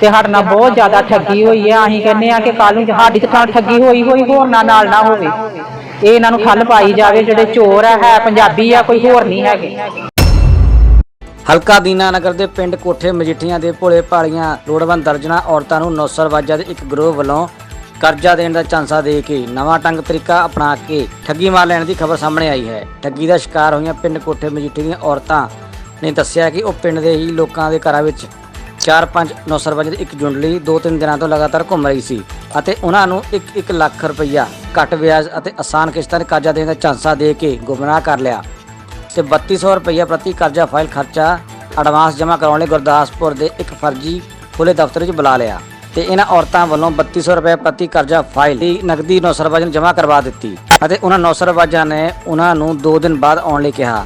ਤੇ ਸਾਡੇ ਨਾਲ ਬਹੁਤ ਜ਼ਿਆਦਾ ਠੱਗੀ ਹੋਈ ਹੈ ਅਸੀਂ ਕਹਿੰਦੇ ਆ ਕਿ ਕੱਲ ਨੂੰ ਸਾਡੀ ਤੇ ਠੱਗੀ ਹੋਈ ਹੋਈ, ਹੋਰ ਨਾਲ ਨਾ ਹੋਵੇ। ਇਹ ਇਹਨਾਂ ਨੂੰ ਠੱਲ ਪਾਈ ਜਾਵੇ, ਜਿਹੜੇ ਚੋਰ ਹੈ ਪੰਜਾਬੀ ਆ, ਕੋਈ ਹੋਰ ਨਹੀਂ ਹੈਗੇ। ਹਲਕਾ ਦੀਨਾਨਗਰ ਦੇ ਪਿੰਡ ਕੋਠੇ ਮਜੀਠੀਆਂ ਦੇ ਭੋਲੇ ਭਾਲੀਆਂ ਲੋੜਵੰਦ ਦਰਜਨਾ ਔਰਤਾਂ ਨੂੰ ਨੌਸਰਵਾਜਾ ਦੇ ਇੱਕ ਗਰੋਹ ਵੱਲੋਂ ਕਰਜ਼ਾ ਦੇਣ ਦਾ ਚਾਂਸਾ ਦੇ ਕੇ ਨਵਾਂ ਟੰਗ ਤਰੀਕਾ ਅਪਣਾ ਕੇ ਠੱਗੀ ਮਾਰ ਲੈਣ ਦੀ ਖਬਰ ਸਾਹਮਣੇ ਆਈ ਹੈ। ਠੱਗੀ ਦਾ ਸ਼ਿਕਾਰ ਹੋਈਆਂ ਪਿੰਡ ਕੋਠੇ ਮਜੀਠੀ ਦੀਆਂ ਔਰਤਾਂ ਨੇ ਦੱਸਿਆ ਕਿ ਉਹ ਪਿੰਡ ਦੇ ਹੀ ਲੋਕਾਂ ਦੇ ਘਰਾਂ ਵਿੱਚ 4-5 ਨੌਸਰਵਾਜੇ ਦੀ ਇੱਕ ਜੁੰਡਲੀ 2-3 ਦਿਨਾਂ ਤੋਂ ਲਗਾਤਾਰ ਘੁੰਮ ਰਹੀ ਸੀ ਅਤੇ ਉਹਨਾਂ ਨੂੰ 1-1 ਲੱਖ ਰੁਪਈਆ ਘੱਟ ਵਿਆਜ ਅਤੇ ਆਸਾਨ ਕਿਸ਼ਤਾਂ ਤੇ ਕਰਜ਼ਾ ਦੇਣ ਦਾ ਚਾਂਸਾ ਦੇ ਕੇ ਗੁੰਮਰਾਹ ਕਰ ਲਿਆ ਤੇ 3200 ਰੁਪਈਆ ਪ੍ਰਤੀ ਕਰਜ਼ਾ ਫਾਈਲ ਖਰਚਾ ਐਡਵਾਂਸ ਜਮ੍ਹਾਂ ਕਰਾਉਣ ਲਈ ਗੁਰਦਾਸਪੁਰ ਦੇ ਇੱਕ ਫਰਜ਼ੀ ਖੁੱਲੇ ਦਫ਼ਤਰ ਵਿੱਚ ਬੁਲਾ ਲਿਆ ਤੇ ਇਹਨਾਂ ਔਰਤਾਂ ਵੱਲੋਂ 3200 ਰੁਪਏ ਪ੍ਰਤੀ ਕਰਜ਼ਾ ਫਾਈਲ ਦੀ ਨਕਦੀ ਨੌਸਰਵਾਜਾਂ ਨੂੰ ਜਮ੍ਹਾਂ ਕਰਵਾ ਦਿੱਤੀ ਅਤੇ ਉਹਨਾਂ ਨੌਸਰਬਾਜ਼ਾਂ ਨੇ ਉਹਨਾਂ ਨੂੰ 2 ਦਿਨ ਬਾਅਦ ਆਉਣ ਲਈ ਕਿਹਾ।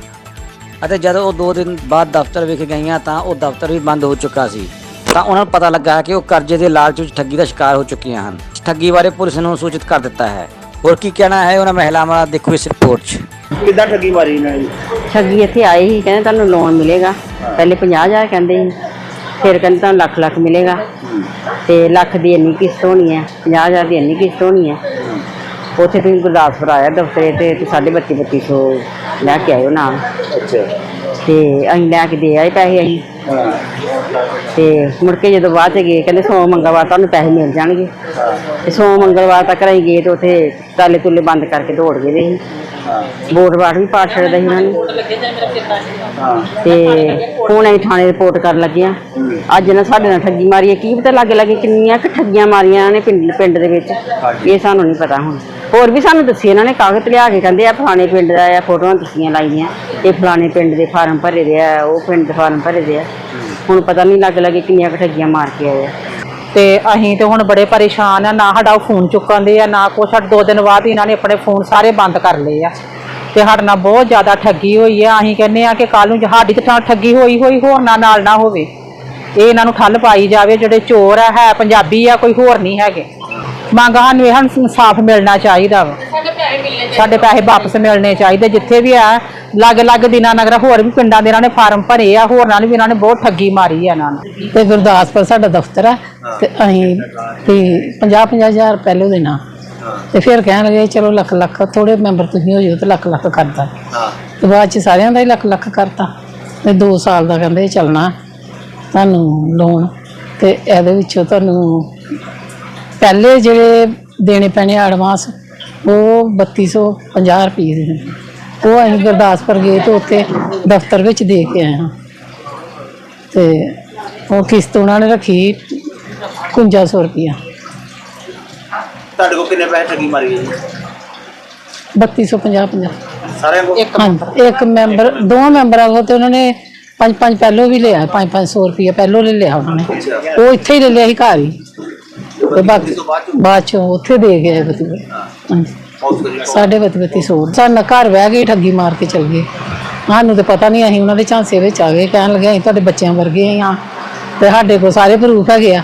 ਅਤੇ ਜਦੋਂ ਉਹ 2 ਦਿਨ ਬਾਅਦ ਦਫ਼ਤਰ ਵਿਖ ਗਈਆਂ ਤਾਂ ਉਹ ਦਫ਼ਤਰ ਵੀ ਬੰਦ ਹੋ ਚੁੱਕਾ ਸੀ। ਤਾਂ ਉਹਨਾਂ ਨੂੰ ਪਤਾ ਲੱਗਾ ਕਿ ਉਹ ਕਰਜ਼ੇ ਦੇ ਲਾਲਚ ਵਿੱਚ ਠੱਗੀ ਦਾ ਸ਼ਿਕਾਰ ਹੋ ਚੁੱਕੀਆਂ ਹਨ। ਠੱਗੀ ਬਾਰੇ ਪੁਲਿਸ ਨੂੰ ਸੂਚਿਤ ਕਰ ਦਿੱਤਾ ਹੈ। ਹੋਰ ਕੀ ਕਹਿਣਾ ਹੈ ਉਹਨਾਂ ਮਹਿਲਾਵਾਂ ਦਾ ਦੇਖੋ ਇਸ ਰਿਪੋਰਟ 'ਚ। ਕਿੱਦਾਂ ਠੱਗੀ ਮਾਰੀ ਇਹਨਾਂ ਨੇ? ਠੱਗੀ ਇੱਥੇ ਆਏ ਸੀ ਕਹਿੰਦੇ ਤੁਹਾਨੂੰ ਲੋਨ ਮਿਲੇਗਾ। ਪਹਿਲੇ 50000 ਕਹਿੰਦੇ ਸੀ ਫਿਰ ਕਹਿੰਦੇ ਤੁਹਾਨੂੰ ਲੱਖ ਲੱਖ ਮਿਲੇਗਾ। ਤੇ ਲੱਖ ਦੀ ਇੰਨੀ ਕਿਸ਼ਤ ਹੋਣੀ ਹੈ 50000 ਦੀ ਇੰਨੀ ਕਿਸ਼ਤ ਹੋਣੀ ਹੈ। ਉੱਥੇ ਤੁਸੀਂ ਗੁਰਦਾਸਪੁਰ ਆਇਆ ਦਫ਼ਤਰੇ ਤੇ ਤੇ ਸਾਢੇ ਬੱਤੀ ਬੱਤੀ ਸੌ ਲੈ ਕੇ ਆਇਓ ਨਾਲ। ਅੱਛਾ। ਤੇ ਅਸੀਂ ਲੈ ਕੇ ਦੇ ਆਏ ਪੈਸੇ ਅਸੀਂ। ਹਾਂ ਤੇ ਮੁੜ ਕੇ ਜਦੋਂ ਬਾਅਦ ਚ ਗਏ ਕਹਿੰਦੇ ਸੋਮ ਮੰਗਲਵਾਰ ਤੁਹਾਨੂੰ ਪੈਸੇ ਮਿਲ ਜਾਣਗੇ। ਤੇ ਸੋਮ ਮੰਗਲਵਾਰ ਤੱਕ ਅਸੀਂ ਗਏ ਤੇ ਉੱਥੇ ਤਾਲੇ ਤੁਲੇ ਬੰਦ ਕਰਕੇ ਦੌੜ ਗਏ ਦੇ ਸੀ ਵੋਟ ਵਾਟ ਵੀ ਪਾ ਛੱਡਦਾ ਸੀ ਉਹਨਾਂ ਨੇ। ਤੇ ਹੁਣ ਅਸੀਂ ਥਾਣੇ ਰਿਪੋਰਟ ਕਰਨ ਲੱਗੇ ਆ ਅੱਜ ਨਾ ਸਾਡੇ ਨਾਲ ਠੱਗੀ ਮਾਰੀ ਹੈ। ਕੀ ਪਤਾ ਲੱਗੇ ਲੱਗੇ ਕਿੰਨੀਆਂ ਕੁ ਠੱਗੀਆਂ ਮਾਰੀਆਂ ਨੇ ਪਿੰਡ ਪਿੰਡ ਦੇ ਵਿੱਚ। ਇਹ ਸਾਨੂੰ ਨਹੀਂ ਪਤਾ ਹੁਣ। ਹੋਰ ਵੀ ਸਾਨੂੰ ਦੱਸੀ ਇਹਨਾਂ ਨੇ, ਕਾਗਜ਼ ਲਿਆ ਕੇ ਕਹਿੰਦੇ ਆ ਫਲਾਣੇ ਪਿੰਡ ਦਾ ਆ ਫੋਟੋਆਂ ਦੱਸੀਆਂ ਲਾਈਆਂ। ਇਹ ਫਲਾਣੇ ਪਿੰਡ ਦੇ ਫਾਰਮ ਭਰੇ ਦੇ ਆ, ਉਹ ਪਿੰਡ ਦੇ ਫਾਰਮ ਭਰੇ ਦੇ ਆ। ਹੁਣ ਪਤਾ ਨਹੀਂ ਲੱਗ ਲੱਗੇ ਕਿੰਨੀਆਂ ਕੁ ਠੱਗੀਆਂ ਮਾਰ ਕੇ ਆਏ ਆ। ਤੇ ਅਸੀਂ ਤੇ ਹੁਣ ਬੜੇ ਪਰੇਸ਼ਾਨ ਆ, ਨਾ ਸਾਡਾ ਉਹ ਫੋਨ ਚੁੱਕਣ ਦੇ ਆ, ਨਾ ਕੁਛ। ਸਾਡੇ ਦੋ ਦਿਨ ਬਾਅਦ ਇਹਨਾਂ ਨੇ ਆਪਣੇ ਫੋਨ ਸਾਰੇ ਬੰਦ ਕਰ ਲਏ ਆ। ਤੇ ਸਾਡੇ ਨਾਲ ਬਹੁਤ ਜ਼ਿਆਦਾ ਠੱਗੀ ਹੋਈ ਆ। ਅਸੀਂ ਕਹਿੰਦੇ ਆ ਕਿ ਕੱਲ ਨੂੰ ਸਾਡੀ ਤੇ ਠੱਗੀ ਹੋਈ ਹੋਈ, ਹੋਰ ਨਾ ਨਾਲ ਨਾ ਹੋਵੇ। ਇਹ ਇਹਨਾਂ ਨੂੰ ਠੱਲ ਪਾਈ ਜਾਵੇ, ਜਿਹੜੇ ਚੋਰ ਆ, ਹੈ ਪੰਜਾਬੀ ਆ, ਕੋਈ ਹੋਰ ਨਹੀਂ ਹੈਗੇ। ਮੰਗ ਸਾਨੂੰ ਇਹ ਸਾਨੂੰ ਇਨਸਾਫ ਮਿਲਣਾ ਚਾਹੀਦਾ ਵਾ। ਸਾਡੇ ਪੈਸੇ ਵਾਪਸ ਮਿਲਣੇ ਚਾਹੀਦੇ ਜਿੱਥੇ ਵੀ ਆ ਲੱਗ ਲੱਗ ਦਿਨਾਂ ਨਗਰ ਹੋਰ ਵੀ ਪਿੰਡਾਂ ਦੇ ਇਹਨਾਂ ਨੇ ਫਾਰਮ ਭਰੇ ਆ ਹੋਰ ਨਾਲ ਵੀ ਇਹਨਾਂ ਨੇ ਬਹੁਤ ਠੱਗੀ ਮਾਰੀ ਆ ਇਹਨਾਂ ਨੇ। ਤੇ ਗੁਰਦਾਸਪੁਰ ਸਾਡਾ ਦਫ਼ਤਰ ਆ ਤੇ ਅਸੀਂ ਤੇ 50 ਹਜ਼ਾਰ ਪਹਿਲੋਂ ਦੇਣਾ। ਤੇ ਫਿਰ ਕਹਿਣ ਲੱਗੇ ਚਲੋ ਲੱਖ ਲੱਖ ਥੋੜੇ ਮੈਂਬਰ ਤੁਸੀਂ ਹੋ ਜਾਓ ਤੇ ਲੱਖ ਲੱਖ ਕਰਦਾ ਹਾਂ। ਤੇ ਬਾਅਦ ਚ ਸਾਰਿਆਂ ਦਾ ਹੀ ਲੱਖ ਲੱਖ ਕਰਤਾ। ਤੇ 2 ਸਾਲ ਦਾ ਕਹਿੰਦੇ ਚੱਲਣਾ ਤੁਹਾਨੂੰ ਲੋਨ ਤੇ ਇਹਦੇ ਵਿੱਚੋਂ ਤੁਹਾਨੂੰ ਪਹਿਲੇ ਜਿਹੜੇ ਦੇਣੇ ਪੈਣੇ ਐਡਵਾਂਸ ਉਹ 3250 ਰੁਪਏ ਦੇ ਨੇ। ਉਹ ਅਸੀਂ ਗੁਰਦਾਸਪੁਰ ਗਏ ਤੇ ਉੱਥੇ ਦਫ਼ਤਰ ਵਿੱਚ ਦੇ ਕੇ ਆਏ ਹਾਂ। ਤੇ ਉਹ ਕਿਸ਼ਤ ਉਹਨਾਂ ਨੇ ਰੱਖੀ 5100 ਰੁਪਇਆ ਤੁਹਾਡੇ ਕੋਲ ਕਿੰਨੇ ਪੈਸੇ ਠੱਗੀ ਮਾਰੀ ਹੈ? ਜੀ 3250 50 ਸਾਰਿਆਂ ਕੋਲ? ਹਾਂਜੀ ਇੱਕ ਮੈਂਬਰ ਦੋ ਮੈਂਬਰਾਂ ਕੋਲ ਤੇ ਉਹਨਾਂ ਨੇ ਪੰਜ ਪੰਜ ਪਹਿਲੋਂ ਵੀ ਲਿਆ ਪੰਜ ਪੰਜ ਸੌ ਰੁਪਇਆ ਪਹਿਲੋਂ ਲੈ ਲਿਆ ਉਹਨਾਂ ਨੇ। ਉਹ ਇੱਥੇ ਹੀ ਲੈ ਲਿਆ ਸੀ ਘਰ ਹੀ। ਤੇ ਬਾਕੀ ਬਾਅਦ ਚੋਂ ਉੱਥੇ ਦੇ ਗਏ ਬਤੀ ਹਾਂਜੀ। ਸਾਡੇ ਬਤੀ ਬਤੀ ਸੌ ਸਾਡਾ ਘਰ ਬਹਿ ਗਏ ਠੱਗੀ ਮਾਰ ਕੇ ਚਲ ਗਏ। ਸਾਨੂੰ ਤੇ ਪਤਾ ਨਹੀਂ ਅਸੀਂ ਉਹਨਾਂ ਦੇ ਝਾਂਸੇ ਵਿੱਚ ਆ ਗਏ। ਕਹਿਣ ਲੱਗੇ ਅਸੀਂ ਤੁਹਾਡੇ ਬੱਚਿਆਂ ਵਰਗੇ ਹਾਂ। ਤੇ ਸਾਡੇ ਕੋਲ ਸਾਰੇ ਪ੍ਰੂਫ ਹੈਗੇ ਆ।